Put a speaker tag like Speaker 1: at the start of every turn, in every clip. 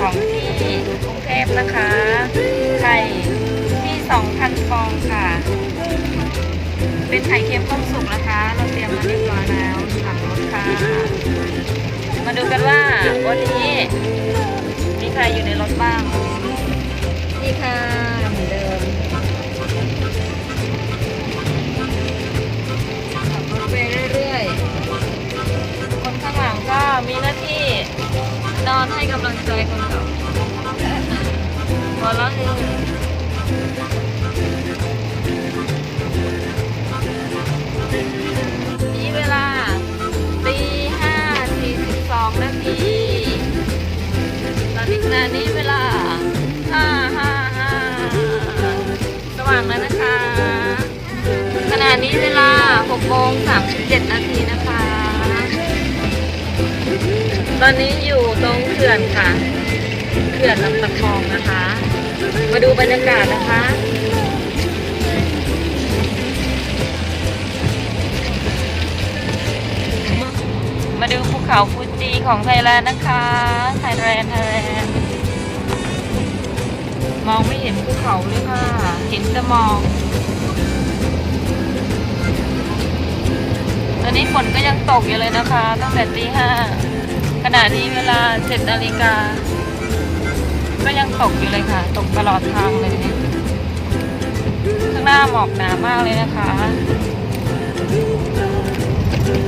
Speaker 1: ของที่กรุงเทพนะคะ ไข่ที่ 2,000ฟองค่ะ เป็นไข่เค็มต้มสุกนะคะ เราเตรียมมาเรียบร้อยแล้วขับรถค่ะ มาดูกันว่าวันนี้มีใครอยู่ในรถบ้าง นี่ค่ะ อนให้กำลังใจคนขับหัวเราะคือนี่เวลาตีห้าสี่สิบสองนาทีตอนนี้ขณะนี้เวลาห้าห้าห้าสว่างแล้วนะคะ ขณะนี้เวลา6โมง37นาที ตอนนี้อยู่ตรงเขื่อนค่ะ เขื่อนลำตะคองนะคะ มาดูบรรยากาศนะคะมาดูภูเขาฟูจิของไทยแลนด์นะคะ ไทยแลนด์ ไทยแลนด์ มองไม่เห็นภูเขาเลยค่ะ เห็นแต่มอง ตอนนี้ฝนก็ยังตกอยู่เลยนะคะ ตั้งแต่ตีห้า ณะนี้เวลาเจ็ดนาฬิกา ก็ยังตกอยู่เลยค่ะ ตกตลอดทางเลย ข้างหน้าหมอกหนามากเลยนะคะ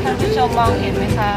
Speaker 1: ท่านผู้ชมมองเห็นไหมคะ